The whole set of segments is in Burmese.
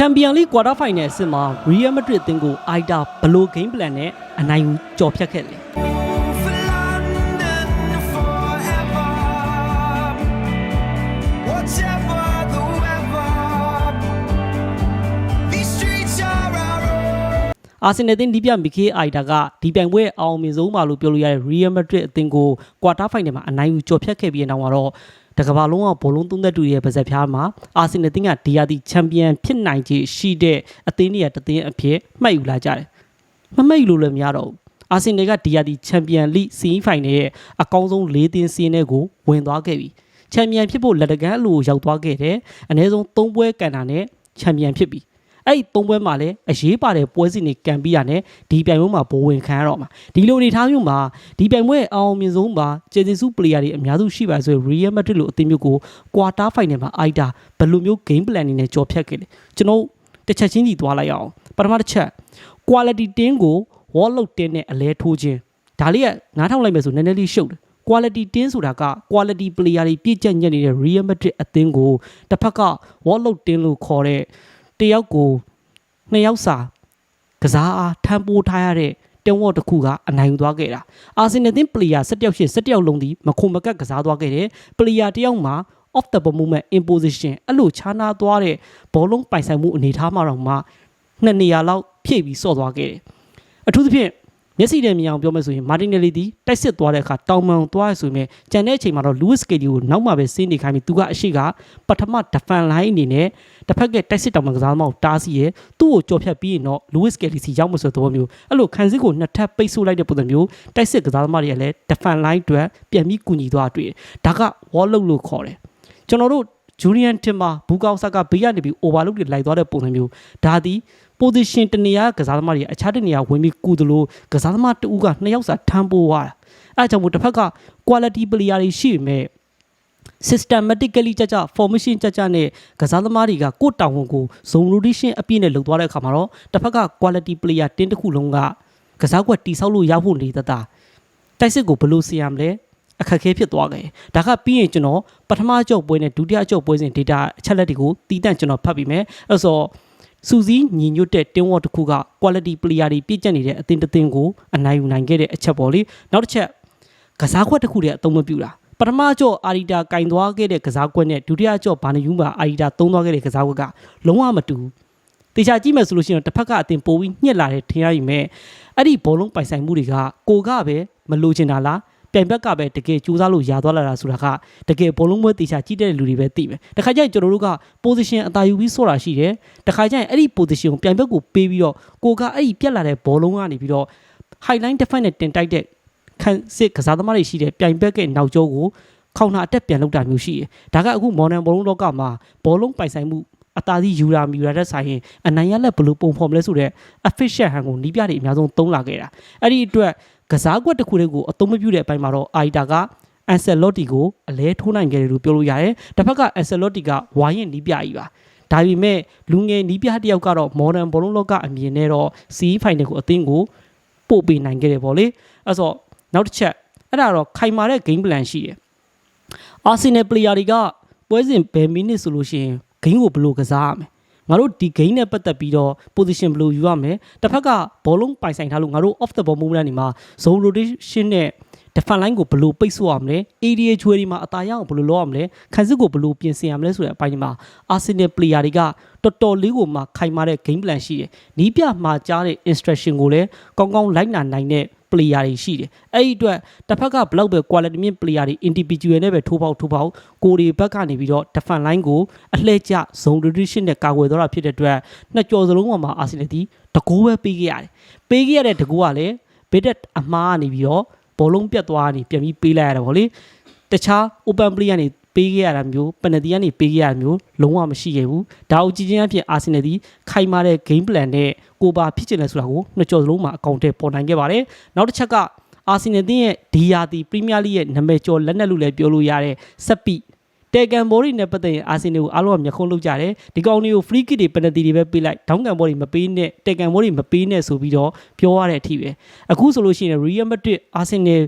ချန်ပီယံလိကွာတာဖိုင်နယ်အဆင့်မှာရီယယ်မက်ဒရစ်အသင်းကိုအိုက်တာဘလိုဂိမ်းပလန်နဲ့အနိုင်ယူကြော်ဖြတ်ခဲ့တယ် for London forever. Whatever the weather, these streets are our own. အာဆင်နယ်အသင်းဒီပြမီခေအိုက်တာကဒီပြိုင်ပွဲအအောင်မြင်ဆုံးပါလို့ပြောလို့ရတဲ့ရီယယ်မက်ဒရစ်အသင်းကိုကွာတာဖိုင်နယ်မှာအနိုင်ယူကြော်ဖြတ်ခဲ့ပြီးတဲ့နောက်မှာတော့ တကဘာလုံးကဘောလုံးသုံးသက်တူရဲ့ပါဇက်ဖျားမှာအာဆင်နယ်အသင်းကဒီယာတီချန်ပီယံဖြစ်နိုင်ခြေရှိတဲ့အသင်းတွေကတသင်းအဖြစ်မှတ်ယူလာကြတယ်မမှတ်ယူလို့လည်းမရတော့ဘူးအာဆင်နယ်ကဒီယာတီချန်ပီယံလိစီးဖိုင်နယ်ရဲ့အကောင်းဆုံး၄သင်းစီးနေတဲ့ကိုဝင်သွားခဲ့ပြီချန်ပီယံဖြစ်ဖို့လက်တကန်းအလိုရောက်သွားခဲ့တယ်အနည်းဆုံး၃ပွဲကန်တာနဲ့ချန်ပီယံဖြစ်ပြီ အဲ့ဒီသုံးပွဲမှာလည်းအရေးပါတဲ့ပွဲစဉ်တွေကန်ပြီးရတယ်ဒီပြိုင်ပွဲမှာဘိုးဝင်ခံရတော့မှာဒီလိုအနေထားမျိုးမှာဒီပြိုင်ပွဲအအောင်မြင်ဆုံးမှာကျေစင်စုပလေယာတွေအများစုရှိပါဆိုရင် Real Madrid လို့အသင်းမျိုးကိုကွာတာဖိုင်နယ်မှာအိုက်တာဘယ်လိုမျိုး game plan နေနဲ့ကြော်ဖြတ်ခဲ့လဲကျွန်တော်တစ်ချက်ချင်းစီသွားလိုက်အောင်ပထမတစ်ချက် quality တင်းကို wall load တင်းနဲ့အလဲထိုးခြင်းဒါလေးကနားထောင်လိုက်မယ်ဆိုနည်းနည်းလေးရှုပ်တယ် quality တင်းဆိုတာက quality player တွေပြည့်ကျက်ညက်နေတဲ့ Real Madrid အသင်းကိုတစ်ဖက်က wall load တင်းလို့ခေါ်တဲ့ တယောက်ကိုနှစ်ယောက်စာကစားအားထမ်းပိုးထားရတဲ့တဝေါ်တစ်ခုကအနိုင်ယူသွားခဲ့တာအာဆင်နယ်တင်း player ၁၁ယောက်ရှိ၁၁ယောက်လုံးဒီမခုံမကက်ကစားသွားခဲ့တယ် player တယောက်မှာ off the ball movement in position အဲ့လိုခြားနာသွားတဲ့ဘောလုံးပိုင်ဆိုင်မှုအနေထားမှာတော့မှနှစ်နေရာလောက်ဖြည့်ပြီးဆော့သွားခဲ့တယ်အထူးသဖြင့် မျက်စိနဲ့မြင်အောင်ပြောမယ်ဆိုရင်မာတင်နယ်လီဒီတိုက်စစ်သွားတဲ့အခါတောင်ပန်သွားရဆိုရင်ကြံတဲ့အချိန်မှာတော့ Lewis Kelly ကိုနောက်မှပဲဆင်းနေခိုင်းပြီးသူကအရှိကပထမ defend line အနေနဲ့တစ်ဖက်ကတိုက်စစ်တောင်ပန်ကစားသမားကိုတားဆီးရဲသူ့ကိုကြော်ဖြတ်ပြီးရင်တော့ Lewis Kelly စီရောက်မဆိုတဲ့သဘောမျိုးအဲ့လိုခံစစ်ကိုနှစ်ထပ်ပိတ်ဆို့လိုက်တဲ့ပုံစံမျိုးတိုက်စစ်ကစားသမားတွေကလည်း defend line အတွက်ပြန်ပြီးကူညီသွားတွေ့တယ်ဒါက wall load လို့ခေါ်တယ်ကျွန်တော်တို့ Julian Timber ဘူကောက်ဆာကဘေးကနေပြီး overload တွေလိုက်သွားတဲ့ပုံစံမျိုးဒါသည် position တနေရာကစားသမားတွေအခြားတနေရာဝင်ပြီးကူသလိုကစားသမားတဦးကနှစ်ယောက်စာထမ်းပိုးသွားတာအဲအကြောင့်မို့တစ်ဖက်က quality player တွေရှိပေမဲ့ systematically ကြကြ formation ကြကြနဲ့ကစားသမားတွေကကိုယ့်တောင်ဝန်ကို zone rotation အပြည့်နဲ့လုပ်သွားတဲ့အခါမှာတော့တစ်ဖက်က quality player တင်းတစ်ခုလုံးကကစားကွက်တိဆောက်လို့ရဖို့နေတတ်တာတိုက်စစ်ကိုဘယ်လိုစီရမလဲအခက်အခဲဖြစ်သွားခဲ့။ဒါကပြီးရင်ကျွန်တော်ပထမအကြော့ပွဲနဲ့ဒုတိယအကြော့ပွဲစဉ် data အချက်လက်တွေကိုတီးတန့်ကျွန်တော်ဖတ်ပြီးမယ်။အဲ့ဆို စူစီးညီညွတ်တဲ့တင်းဝတ်တစ်ခုက quality player တွေပြည့်ကျက်နေတဲ့အသင်းတစ်သင်းကိုအနိုင်ယူနိုင်ခဲ့တဲ့အချက်ပေါ့လေ။နောက်တစ်ချက်ကစားခွက်တစ်ခုတည်းအသုံးမပြုတာပထမအကြော့အာရီတာကင်သွားခဲ့တဲ့ကစားကွက်နဲ့ဒုတိယအကြော့ဘာနယူးမှာအာရီတာသုံးသွားခဲ့တဲ့ကစားကွက်ကလုံးဝမတူဘူးတေချာကြည့်မယ်ဆိုလို့ရှိရင်တစ်ဖက်ကအတင်ပိုးပြီးညှက်လာတဲ့ထင်ရရင်မဲ့အဲ့ဒီဘောလုံးပိုင်ဆိုင်မှုတွေကကိုကပဲမလိုချင်တာလား ပြိုင်ဘက်ကပဲတကယ်ကြိုးစားလို့ရာသွားလာတာဆိုတာကတကယ်ဘောလုံးပွဲတေချာကြည့်တဲ့လူတွေပဲသိမယ်တခါကျရင်ကျွန်တော်တို့က position အသာယူပြီးဆော့တာရှိတယ်တခါကျရင်အဲ့ဒီ position ကိုပြိုင်ဘက်ကိုပေးပြီးတော့ကိုကအဲ့ဒီပြက်လာတဲ့ဘောလုံးကနေပြီးတော့ highline defense နဲ့တင်တိုက်တဲ့ခံစစ်ကစားသမားတွေရှိတဲ့ပြိုင်ဘက်ကနောက်ကျောကိုခေါင်းနာအတက်ပြန်လောက်တာမျိုးရှိတယ်။ဒါကအခုမော်ဒန်ဘောလုံးလောကမှာဘောလုံးပိုင်ဆိုင်မှု အသာစီယူရာမီယူရာတဲ့ဆိုင်ရင်အနိုင်ရလက်ဘယ်လိုပုံဖော်မလဲဆိုတော့ official ဟန်ကိုနီးပြတွေအများဆုံးသုံးလာခဲ့တာ။အဲ့ဒီအတွက်ကစားကွက်တစ်ခုတည်းကိုအသုံးမပြုတဲ့အပိုင်းမှာတော့အာရီတာကအန်ဆယ်လော့တီကိုအလဲထိုးနိုင်ခဲ့တယ်လို့ပြောလို့ရတယ်။တစ်ဖက်ကအန်ဆယ်လော့တီကဝိုင်းရင်နီးပြကြီးပါ။ဒါပေမဲ့လူငယ်နီးပြတစ်ယောက်ကတော့မော်ဒန်ဘောလုံးလောကအမြင်နဲ့တော့စီးဖိုင်နယ်ကိုအသင်းကိုပို့ပေးနိုင်ခဲ့တယ်ပေါ့လေ။အဲ့ဆိုနောက်တစ်ချက်အဲ့ဒါတော့ခိုင်မာတဲ့ game plan ရှိတယ်အာဆင်နယ် player တွေကပွဲစဉ်ဘယ်မိနစ်ဆိုလို့ရှိရင် game ကိုဘယ်လိုကစားရမလဲငါတို့ဒီ game နဲ့ပတ်သက်ပြီးတော့ position ဘယ်လိုယူရမလဲတစ်ဖက်ကဘောလုံးပိုင်ဆိုင်ထားလို့ငါတို့ off the ball movement တွေမှာ zone rotation နဲ့ defense line ကိုဘယ်လိုပိတ်ဆို့ရမလဲ area ချွေတွေမှာအသာရအောင်ဘယ်လိုလုပ်ရမလဲခံစစ်ကိုဘယ်လိုပြင်ဆင်ရမလဲဆိုတဲ့အပိုင်းမှာ Arsenal player တွေကတော်တော်လေးကိုမှခိုင်မာတဲ့ game plan ရှိတယ်နီးပြမှာကြားတဲ့ instruction ကိုလည်းကောင်းကောင်းလိုက်နာနိုင်တဲ့ player တွေရှိတယ်အဲ့ဒီအတွက်တစ်ဖက်ကဘလောက်ပဲ quality မြင့် player တွေ individual နဲ့ပဲထိုးပေါက်ထိုးပေါက်ကိုရီဘက်ကနေပြီးတော့ defense line ကိုအလှည့်ကျ zone rotation နဲ့ကာကွယ်သွားတာဖြစ်တဲ့အတွက်နှစ်ကြော်စလုံးမှာ Arsenal ဒီတကူပဲပေးခဲ့ရတယ်ပေးခဲ့ရတဲ့တကူကလည်းဘစ်တက်အမားကနေပြီးတော့ဘောလုံးပြတ်သွားနေပြန်ပြီးပေးလိုက်ရတယ်ဗောလေတခြား open play ကနေ ပေးခဲ့ရတာမျိုးပနတီကနေပေးခဲ့ရတာမျိုးလုံးဝမရှိခဲ့ဘူးဒါအကြည့်ချင်းအဖြစ်အာဆင်နယ်ဒီခိုင်မာတဲ့ game plan နဲ့ကိုပါဖြစ်ချင်တယ်ဆိုတာကိုနှစ်ကြော်စလုံးမှာအကောင့်ထဲပေါ်နိုင်ခဲ့ပါတယ်နောက်တစ်ချက်ကအာဆင်နယ်တင်းရဲ့ဒီယာတီပရီးမီးယားလိရဲ့နာမည်ကျော်လက်နက်လို့လည်းပြောလို့ရတဲ့ဆက်ပီတေကန်ဘော်ဒီနဲ့ပတ်သက်ရင်အာဆင်နယ်ကိုအားလုံးကမျက်ခုံးလုပ်ကြတယ်ဒီကောင်တွေကို free kick တွေပနတီတွေပဲပေးလိုက်ဒေါင်းကန်ဘော်ဒီမပေးနဲ့တေကန်ဘော်ဒီမပေးနဲ့ဆိုပြီးတော့ပြောရတဲ့အထိပဲအခုဆိုလို့ရှိရင် Real Madrid အာဆင်နယ်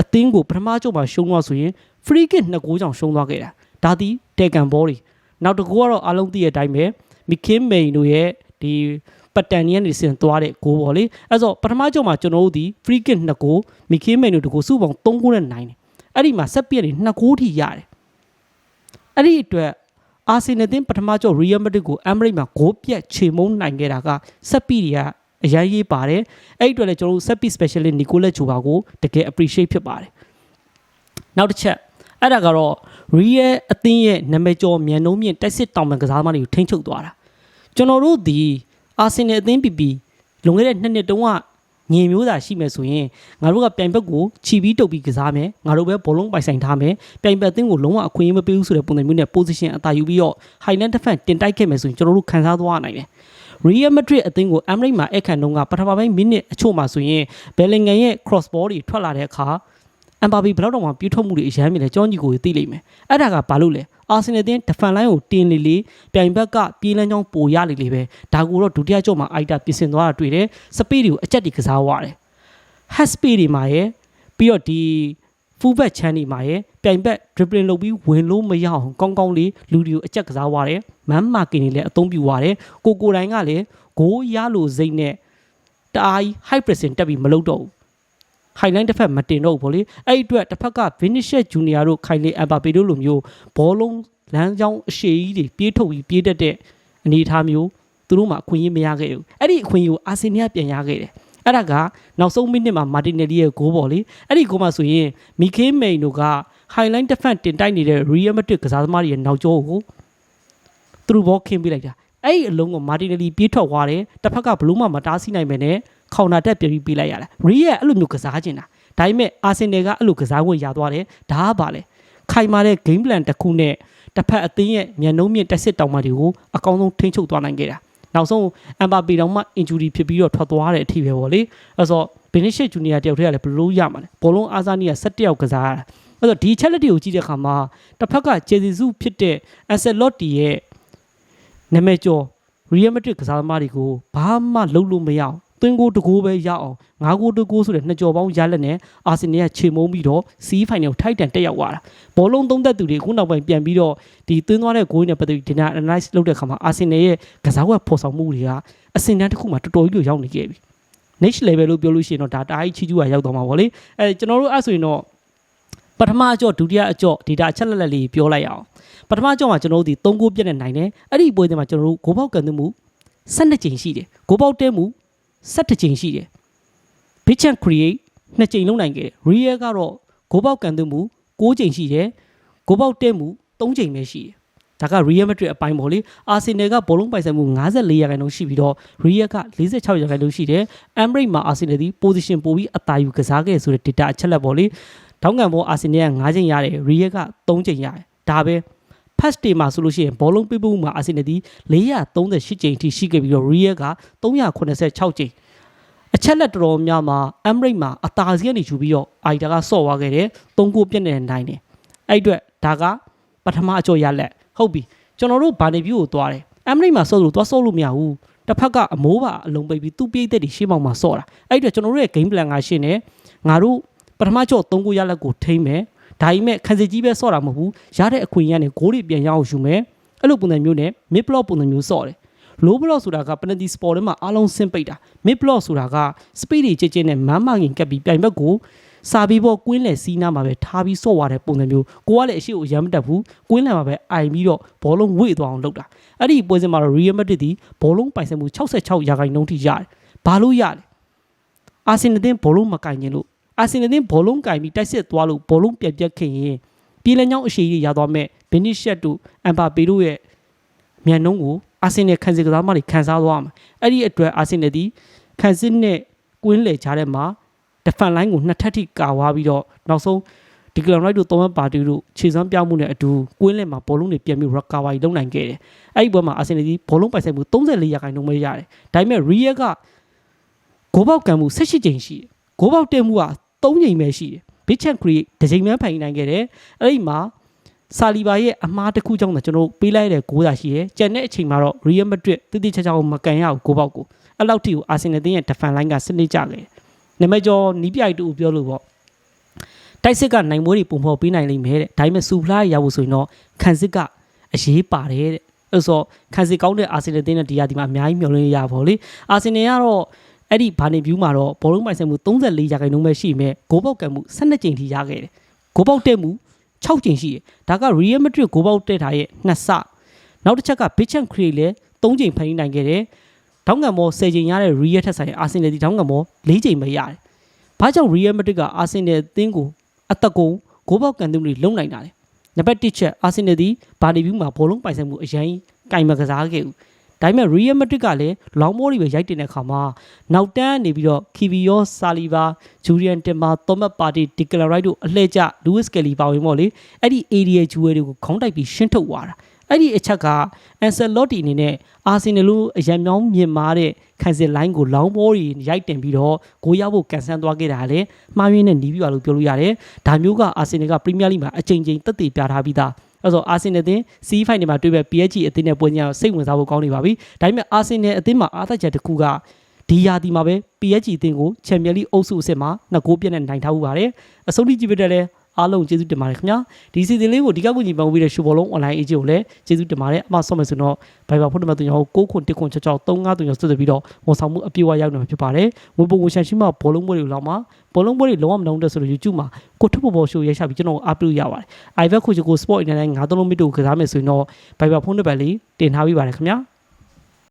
အသင်းကိုပထမချုပ်မှာရှုံးသွားဆိုရင် free kick နှစ်ကိုးကြောင်ရှုံးသွားခဲ့တာဒါသည်တေကန်ဘော်ဒီနောက်တစ်ကူကတော့အားလုံးသိတဲ့အတိုင်းပဲမီကင်းမိန်တို့ရဲ့ဒီပတ်တန်နီကနေစင်သွားတဲ့ဂိုးပေါ့လေအဲ့ဆိုပထမကြောမှာကျွန်တော်တို့ဒီ free kick 2ဂိုးမီကင်းမိန်တို့တကူစုပေါင်း3ဂိုးနဲ့နိုင်တယ်အဲ့ဒီမှာဆက်ပြည့်နေ2ဂိုးထိရတယ်အဲ့ဒီအတွက်အာဆင်နယ်တင်ပထမကြောရီယယ်မက်ဒရစ်ကိုအမ်ဘရိတ်မှာဂိုးပြတ်ချေမုန်းနိုင်ခဲ့တာကဆက်ပြည့်တွေကအရန်ရေးပါတယ်အဲ့ဒီအတွက်လည်းကျွန်တော်တို့ဆက်ပြည့် specialist နီကိုလက်ဂျူပါကိုတကယ် appreciate ဖြစ်ပါတယ်နောက်တစ်ချက် အဲ့ဒါကတော့ real အသင်းရဲ့နာမည်ကျော်မြန်နှုံးမြင့်တိုက်စစ်တောင်ပံကစားသမားတွေကိုထိန်းချုပ်သွားတာကျွန်တော်တို့ဒီအာဆင်နယ်အသင်းပီပီလွန်ခဲ့တဲ့နှစ်နှစ်တုန်းကငင်မျိုးသာရှိမယ်ဆိုရင်ငါတို့ကပြိုင်ဘက်ကိုခြီပြီးတုပ်ပြီးကစားမယ်ငါတို့ပဲဘောလုံးပိုင်ဆိုင်ထားမယ်ပြိုင်ဘက်အသင်းကိုလုံးဝအခွင့်အရေးမပေးဘူးဆိုတဲ့ပုံစံမျိုးနဲ့ position အသာယူပြီးတော့ Highland Defense တင်တိုက်ခဲ့မယ်ဆိုရင်ကျွန်တော်တို့ခံစားသွားနိုင်တယ် Real Madrid အသင်းကို Emirates မှာအခန့်တုန်းကပထမပိုင်းမိနစ်အချို့မှာဆိုရင် Bellingham ရဲ့ cross ball တွေထွက်လာတဲ့အခါ အမ်ဘာဘီဘယ်တော့မှပြည့်ထုတ်မှုတွေအရမ်းမြင်လဲကြောင်းကြီးကိုသိလိမ့်မယ်အဲ့ဒါကဘာလို့လဲအာဆင်နယ်တင်းဒဖန်လိုင်းကိုတင်လေလေပြိုင်ဘက်ကပြေးလန်းချောင်းပိုရလေလေပဲဒါကူတော့ဒုတိယကြော့မှာအိုက်တာပြင်ဆင်သွားတာတွေ့တယ်စပီးတွေကိုအကြက်တွေကစားသွားတယ်ဟက်စပီးတွေမှာရဲ့ပြီးတော့ဒီ full back ချမ်းဒီမှာရဲ့ပြိုင်ဘက် dribbling လုပ်ပြီးဝင်လို့မရအောင်ကောင်းကောင်းလေးလူတွေကိုအကြက်ကစားသွားတယ်မမ်းမာကင်တွေလည်းအသုံးပြုသွားတယ်ကိုကိုတိုင်းကလည်းဂိုးရလို့စိတ်နဲ့တအား high pressing တက်ပြီးမလုပ်တော့ဘူး highline တစ်ဖက်မတင်တော့ဘူးဗောလေအဲ့ဒီအတွက်တစ်ဖက်က Vinicius Junior တို့ခိုင်လေအမ်ဘာပေတို့လိုမျိုးဘောလုံးလမ်းကြောင်းအရှိကြီးတွေပြေးထုတ်ပြီးပြေးတတ်တဲ့အနေအထားမျိုးသူတို့မှအခွင့်အရေးမရခဲ့ဘူးအဲ့ဒီအခွင့်အရေးကိုအာဆင်နယ်ကပြန်ရခဲ့တယ်အဲ့ဒါကနောက်ဆုံးမိနစ်မှာမာတင်နယ်လီရဲ့ဂိုးပေါ့လေအဲ့ဒီဂိုးမှာဆိုရင်မီခေးမိန်တို့က highline defense တင်တိုက်နေတဲ့ Real Madrid ကစားသမားတွေရဲ့နောက်ကျောကိုသူတို့ဘောခင်းပေးလိုက်တာအဲ့ဒီအလုံးကိုမာတင်နယ်လီပြေးထွက်သွားတယ်တစ်ဖက်ကဘလို့မှမတားဆီးနိုင်ပဲနဲ့ ခေါင်နာတက်ပြပြီးပေးလိုက်ရတာရီရဲ့အဲ့လိုမျိုးကစားချင်တာဒါပေမဲ့အာဆင်နယ်ကအဲ့လိုကစားခွင့်ရသွားတယ်ဒါကပါလေခိုင်မာတဲ့ game plan တစ်ခုနဲ့တစ်ဖက်အသင်းရဲ့မျက်နှုံးမြင့်တက်စစ်တောင်မှတွေကိုအကောင်းဆုံးထိန်းချုပ်သွားနိုင်ခဲ့တာနောက်ဆုံးအမ်ဘာပီတောင်မှ injury ဖြစ်ပြီးတော့ထွက်သွားတဲ့အထိပဲပေါ့လေအဲ့ဆိုဘီနစ်ရှစ်ဂျူနီယာတယောက်တည်းကလည်းဘယ်လိုရမှာလဲဘောလုံးအားစားနည်းက17ယောက်ကစားရတာအဲ့တော့ဒီချက်လက်တွေကိုကြည့်တဲ့အခါမှာတစ်ဖက်ကဂျေဇီစုဖြစ်တဲ့အဆက်လော့တီရဲ့နာမည်ကျော် Real Madrid ကစားသမားတွေကိုဘာမှလုပ်လို့မရအောင် သွင်းကိုတကိုးပဲရအောင်ငါးကိုတကိုးဆိုတဲ့နှစ်ကြော်ပေါင်းရလက်နဲ့အာဆင်နယ်ကခြေမုံပြီးတော့စီးဖိုင်နယ်ကိုထိုက်တန်တက်ရောက်သွားတာဘောလုံးသုံးသက်သူတွေခုနောက်ပိုင်းပြန်ပြီးတော့ဒီသွင်းသွားတဲ့ဂိုးနဲ့ပတ်သက်ပြီးဒီနာ analyze လုပ်တဲ့အခါမှာအာဆင်နယ်ရဲ့ကစားကွက်ဖော်ဆောင်မှုတွေကအဆင့်တန်းတစ်ခုမှတော်တော်ကြီးကိုရောက်နေခဲ့ပြီ next level လို့ပြောလို့ရှိရင်တော့ဒါတအားကြီးချီးကျူးရရောက်သွားမှာပေါ့လေအဲကျွန်တော်တို့အဲ့ဆိုရင်တော့ပထမအကြော့ဒုတိယအကြော့ဒေတာအချက်လက်လက်လေးပြောလိုက်အောင်ပထမအကြော့မှာကျွန်တော်တို့ဒီ3ဂိုးပြတ်နေနိုင်တယ်အဲ့ဒီပွဲစဉ်မှာကျွန်တော်တို့ဂိုးပေါက်ကန်သွင်းမှု12ကြိမ်ရှိတယ်ဂိုးပေါက်တဲမှု 17ကြိမ်ရှိတယ် big chance create 2ကြိမ်လုံးနိုင်ခဲ့တယ် real ကတော့ဂိုးပေါက်ကန်သွင်းမှု6ကြိမ်ရှိတယ်ဂိုးပေါက်တဲမှု3ကြိမ်ပဲရှိတယ်ဒါက Real Madrid အပိုင်းပေါ့လေအာဆင်နယ်ကဘောလုံးပိုင်ဆိုင်မှု54ရာခိုင်နှုန်းရှိပြီးတော့ Real က46ရာခိုင်နှုန်းရှိတယ် Emirates မှာအာဆင်နယ်ဒီ position ပိုပြီးအသာယူကစားခဲ့ဆိုတဲ့ data အချက်လက်ပေါ့လေတောင်းကန်ဘောအာဆင်နယ်က9ချိန်ရတယ် Real က3ချိန်ရတယ်ဒါပဲ pass တွေမှာဆိုလို့ရှိရင်ဘောလုံးပေးပို့မှုမှာအာဆင်နယ်ဒီ438ချိန်အထိရှိခဲ့ပြီးတော့ Real က386ချိန်အချက်လက်တော်တော်များမှာ Emirates မှာအသာစီးကနေယူပြီးတော့အိုက်တာကဆော့သွားခဲ့တယ်၃ခုပြည့်နေနိုင်တယ်အဲ့အတွက်ဒါကပထမအကျော်ရလက်ဟုတ်ပြီကျွန်တော်တို့ဗာနေဗျူကိုသွားတယ် Emirates မှာဆော့လို့သွားဆော့လို့မရဘူးတစ်ဖက်ကအမိုးပါအလုံးပိတ်ပြီးသူ့ပြိတ်သက်တွေရှေ့မောက်မှာဆော့တာအဲ့အတွက်ကျွန်တော်တို့ရဲ့ game plan ကရှင်းနေငါတို့ပထမကျော်၃ခုရလက်ကိုထိမ့်မယ် ဒါပေမဲ့ခန်းစစ်ကြီးပဲဆော့တာမဟုတ်ဘူးရတဲ့အခွင့်အရေးနဲ့ဂိုးတွေပြန်ရအောင်ယူမယ်အဲ့လိုပုံစံမျိုးနဲ့ mid block ပုံစံမျိုးဆော့တယ် low block ဆိုတာက penalty spot ထဲမှာအားလုံးဆင်းပိတ်တာ mid block ဆိုတာက speed တွေကြည်ကြည်နဲ့မမ်းမငင်ကပ်ပြီးပြိုင်ဘက်ကိုစာပြီးပေါ်ကွင်းလယ်စီးနားမှာပဲထားပြီးဆော့သွားတဲ့ပုံစံမျိုးကိုကလည်းအရှိကိုရမ်းမတက်ဘူးကွင်းလယ်မှာပဲအိုင်ပြီးတော့ဘောလုံးဝေ့သွားအောင်လုပ်တာအဲ့ဒီပွဲစဉ်မှာတော့ Real Madrid ဒီဘောလုံးပိုင်ဆိုင်မှု66ရာခိုင်နှုန်းထိရတယ်ဘာလို့ရလဲအာဆင်နယ်တင်ဘောလုံးမကင်ရင်လို့ အာဆင်နယ်တင်ဘောလုံးကင်ပြီးတိုက်စစ်သွားလို့ဘောလုံးပြက်ပြက်ခင်ရင်ပြည်လည်ညောင်းအရှိကြီးရသွားမဲ့ဘင်နစ်ရှက်တို့အမ်ဘာပေတို့ရဲ့မြန်နှုံးကိုအာဆင်နယ်ခံစစ်ကစားမတွေခံစားသွားမှာအဲ့ဒီအတွက်အာဆင်နယ်ဒီခံစစ်နဲ့ကွင်းလေချားတဲ့မှာ defense line ကိုနှစ်ထပ်ထိကာဝါပြီးတော့နောက်ဆုံးဒီကလန်ရိုက်တို့သုံးဘက်ပါတီတို့ခြေစွမ်းပြောင်းမှုနဲ့အတူကွင်းလယ်မှာဘောလုံးတွေပြန်ပြီး recovery လုပ်နိုင်ခဲ့တယ်။အဲ့ဒီဘက်မှာအာဆင်နယ်ဒီဘောလုံးပိုင်ဆိုင်မှု34ရာခိုင်နှုန်းပဲရတယ်။ဒါပေမဲ့ Real ကဂိုးပေါက်ကန်မှု18ကြိမ်ရှိတယ်။ဂိုးပေါက်တက်မှုက 3ကြိမ်ပဲရှိတယ်။ Big Chance Create တစ်ကြိမ်ပဲဖိုင်နိုင်ခဲ့တယ်။အဲ့ဒီမှာဆာလီဘာရဲ့အမားတစ်ခုကြောင့်တော့ကျွန်တော်တို့ပေးလိုက်တဲ့ဂိုးသာရှိတယ်။ကျန်တဲ့အချိန်မှာတော့ Real Madrid တိတိကျကျမကန်ရဘူးဂိုးပေါက်ကို။အဲ့လောက်ထိကိုအာဆင်နယ်တင်းရဲ့ defense line ကစနစ်ကျခဲ့တယ်။နမကျော်နီးပြိုက်တူပြောလို့ပေါ့တိုက်စစ်ကနိုင်မွေးတွေပုံဖော်ပေးနိုင်လိမ့်မယ်တဲ့ဒါပေမဲ့စူဖလားရဖို့ဆိုရင်တော့ခံစစ်ကအရေးပါတယ်တဲ့အဲ့ဆိုခံစီကောင်းတဲ့အာဆင်နယ်တင်းနဲ့ဒီယာဒီမှာအများကြီးမျှော်လင့်ရပါဗောလေအာဆင်နယ်ကတော့ အဲ့ဒီဘာနေဗျူးမှာတော့ဘောလုံးပိုင်ဆိုင်မှု34ရာခိုင်နှုန်းပဲရှိမယ်ဂိုးပေါက်ကံမှု12ကြိမ်ထိရခဲ့တယ်ဂိုးပေါက်တက်မှု6ကြိမ်ရှိတယ်ဒါက Real Madrid ဂိုးပေါက်တက်ထားရဲ့နှစ်ဆနောက်တစ်ချက်က Bitchan Create လည်း3ကြိမ်ဖန်နိုင်ခဲ့တယ်တောင်းငံမော10ကြိမ်ရတဲ့ Real ထက်ဆိုင်အာဆင်နယ်ဒီတောင်းငံမော4ကြိမ်ပဲရတယ်ဘာကြောင့် Real Madrid ကအာဆင်နယ်အသင်းကိုအသက်ကုန်ဂိုးပေါက်ကံမှုတွေလုံနိုင်တာလဲနံပါတ်1ချက်အာဆင်နယ်ဒီဘာဒီဗျူးမှာဘောလုံးပိုင်ဆိုင်မှုအရင်ကင်မကစားခဲ့ဘူး ဒါပေမဲ့ Real Madrid ကလည်းလောင်းမိုးတွေပဲရိုက်တင်တဲ့အခါမှာနောက်တန်းနေပြီးတော့ Kivio Saliba Julian Timber Thomas Partey Declan Rice တို့အလှည့်ကျ Lewis Kelly ပါဝင်ပေါ့လေအဲ့ဒီ area ဂျူဝဲတွေကိုခေါင်းတိုက်ပြီးရှင်းထုတ်သွားတာအဲ့ဒီအချက်က Ancelotti အနေနဲ့အာဆင်နယ်လို့အရန်မြောင်းမြင့်မားတဲ့ခံစစ်လိုင်းကိုလောင်းဘောတွေရိုက်တင်ပြီးတော့ဂိုးရဖို့ကန်ဆန်းသွားခဲ့တာလေမှားယွင်းတဲ့နီးပြပါလို့ပြောလို့ရတယ်ဒါမျိုးကအာဆင်နယ်ကပရီးမီးယားလိမှာအချိန်ချင်းတက်တည်ပြထားပြီးသား အဲ့ဆိုအာဆင်နယ်အသင်း C final မှာတွေ့ပဲ PSG အသင်းနဲ့ပွဲညတော့စိတ်ဝင်စားဖို့ကောင်းနေပါပြီဒါပေမဲ့အာဆင်နယ်အသင်းမှာအားသက်ချက်တစ်ခုကဒီယာဒီမှာပဲ PSG အသင်းကိုချန်ပီယံလိအုပ်စုအဆင့်မှာနှစ်ဂိုးပြည့်နဲ့နိုင်ထားမှုပါတယ်အဆုံးထိကြည့်ပြတဲ့လဲ အားလုံးကျေးဇူးတင်ပါတယ်ခင်ဗျာဒီစီစဉ်လေးကိုဒီကကူညီပန်ပေးတဲ့ရှူဘောလုံး online agent ကိုလည်းကျေးဇူးတင်ပါတယ်အမဆော့မယ်ဆိုတော့ Viber ဖုန်းနံပါတ်3ရော6ခွန်1ခွန်6 6 353ရောဆက်သွယ်ပြီးတော့ဝန်ဆောင်မှုအပြည့်အဝရောက်နေမှာဖြစ်ပါတယ်ဝင်ပုံဝင်ရှန်ရှိမှဘောလုံးပွဲတွေလောက်မှာဘောလုံးပွဲတွေလုံးဝမလုံးတဲ့ဆိုတော့ YouTube မှာကိုထုပ်ပေါ်ပေါ်ရှိုးရိုက်ချပြီးကျွန်တော်အားပေးလို့ရပါတယ် iVet ခုချကို Sport Internet 9သုံးလုံးမီတူကိုကစားမယ်ဆိုရင်တော့ Viber ဖုန်းနံပါတ်လေးတင်ထားပြီးပါတယ်ခင်ဗျာ